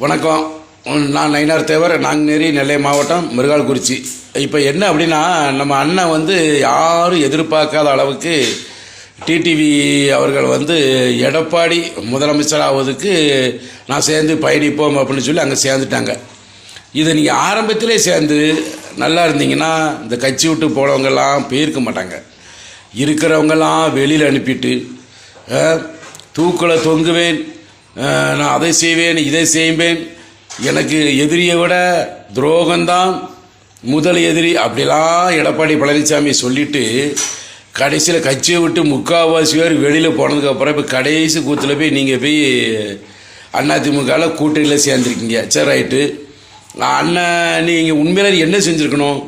வணக்கம். நான் நயினார் தேவர் நாங்குநேரி நெல்லை மாவட்டம் மிருகால்குறிச்சி. இப்போ என்ன அப்படின்னா நம்ம அண்ணன் வந்து யாரும் எதிர்பார்க்காத அளவுக்கு டிடிவி அவர்கள் வந்து எடப்பாடி முதலமைச்சர் ஆவதுக்கு நான் சேர்ந்து பயணிப்போம் அப்படின்னு சொல்லி அங்கே சேர்ந்துட்டாங்க. இதை நீங்கள் ஆரம்பத்திலே சேர்ந்து நல்லா இருந்தீங்கன்னா இந்த கட்சி விட்டு போனவங்கெல்லாம் போயிருக்க மாட்டாங்க. இருக்கிறவங்கெல்லாம் வெளியில் அனுப்பிட்டு தூக்கில் தொங்குவேன். நான் அதை செய்வேன் இதை செய்வேன். எனக்கு எதிரியை விட துரோகம்தான் முதல் எதிரி. அப்படிலாம் எடப்பாடி பழனிசாமி சொல்லிட்டு கடைசியில் கட்சியை விட்டு முக்கால்வாசி பேர் வெளியில் போனதுக்கப்புறம் இப்போ கடைசி கூத்தில் போய் நீங்கள் போய் அதிமுகவில் கூட்டணியில் சேர்ந்துருக்கீங்க. சரி ரைட்டு. அண்ணன் நீங்கள் உண்மையில என்ன செஞ்சுருக்கணும்?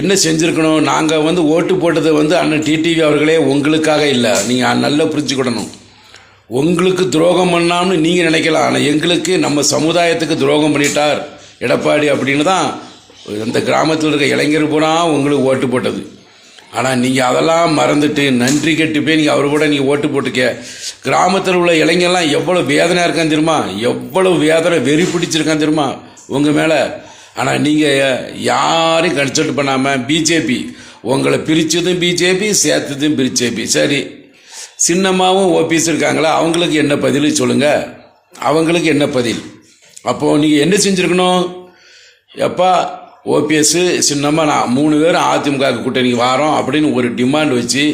என்ன செஞ்சுருக்கணும்? நாங்கள் வந்து ஓட்டு போட்டது வந்து அண்ணன் டிடிவி அவர்களே உங்களுக்காக இல்லை. நீங்கள் நல்லா புரிஞ்சுக்கிடணும். உங்களுக்கு துரோகம் பண்ணாம்னு நீங்கள் நினைக்கலாம். ஆனால் எங்களுக்கு நம்ம சமுதாயத்துக்கு துரோகம் பண்ணிட்டார். எடப்பாடி அப்படின்னு தான் இந்த கிராமத்தில் இருக்க இளைஞர் பூரா உங்களுக்கு ஓட்டு போட்டது. ஆனால் நீங்கள் அதெல்லாம் மறந்துட்டு நன்றி கெட்டு போய் நீங்கள் அவர் கூட நீங்கள் ஓட்டு போட்டுக்க. கிராமத்தில் உள்ள இளைஞர்லாம் எவ்வளோ வேதனையாக இருக்கான் தெரியுமா? எவ்வளோ வேதனை வெறி பிடிச்சிருக்கான் தெரியுமா? உங்கள் மேலே. ஆனால் நீங்கள் யாரையும் கன்சல்ட் பண்ணாமல் பிஜேபி உங்களை பிரித்ததும் பிஜேபி சேர்த்ததும் பிஜேபி சரி. சின்னம்மாவும் ஓபிஎஸ் இருக்காங்களா? அவங்களுக்கு என்ன பதில்? சொல்லுங்கள் அவங்களுக்கு என்ன பதில்? அப்போது நீங்கள் என்ன செஞ்சுருக்கணும்? எப்பா ஓபிஎஸ்ஸு சின்னம்மா நான் மூணு பேரும் அதிமுக கூட்டணிக்கு வாரோம் அப்படின்னு ஒரு டிமாண்ட் வச்சு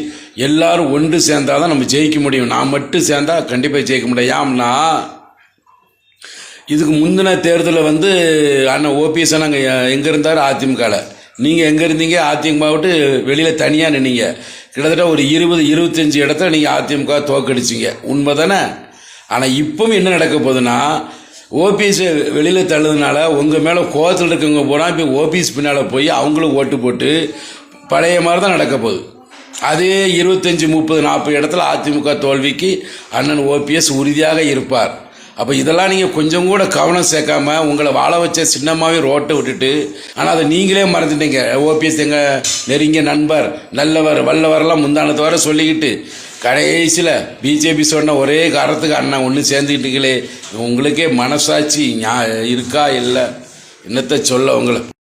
எல்லாரும் ஒன்று சேர்ந்தால் தான் நம்ம ஜெயிக்க முடியும். நான் மட்டும் சேர்ந்தால் கண்டிப்பாக ஜெயிக்க முடியும். ஏம்னா இதுக்கு முந்தின தேர்தலில் வந்து அண்ணன் ஓபிஎஸ் நாங்கள் எங்கே இருந்தார்? அதிமுகவில் நீங்கள் எங்கே இருந்தீங்க? அதிமுக விட்டு வெளியில் தனியாக நின்னீங்க. கிட்டத்தட்ட ஒரு இருபது இருபத்தஞ்சி இடத்துல நீங்கள் அதிமுக தோக்கடிச்சிங்க. உண்மை தானே ஆனால் இப்பவும் என்ன நடக்க போகுதுன்னா ஓபிஎஸ் வெளியில் தள்ளுதுனால உங்கள் மேலே கோவத்தில் இருக்கவங்க போனால் இப்போ ஓபிஎஸ் பின்னால் போய் அவங்களும் ஓட்டு போட்டு பழைய மாதிரி தான் நடக்க போகுது. அதே இருபத்தஞ்சி முப்பது நாற்பது இடத்துல அதிமுக தோல்விக்கு அண்ணன் ஓபிஎஸ் உறுதியாக இருப்பார். அப்போ இதெல்லாம் நீங்கள் கொஞ்சம் கூட கவனம் சேர்க்காம உங்களை வாழ வச்ச சின்னமாகவே ரோட்டை விட்டுட்டு ஆனால் அதை நீங்களே மறந்துட்டீங்க. ஓபிஎஸ் எங்கள் நெருங்கிய நண்பர் நல்லவர் வல்லவரெல்லாம் முந்தானத்து வர சொல்லிக்கிட்டு கடைசியில் பிஜேபி சொன்ன ஒரே காரணத்துக்கு அண்ணன் ஒன்று சேர்ந்துக்கிட்டீங்களே உங்களுக்கே மனசாட்சி ஞா இருக்கா இல்லை? என்னத்தை சொல்ல உங்களை?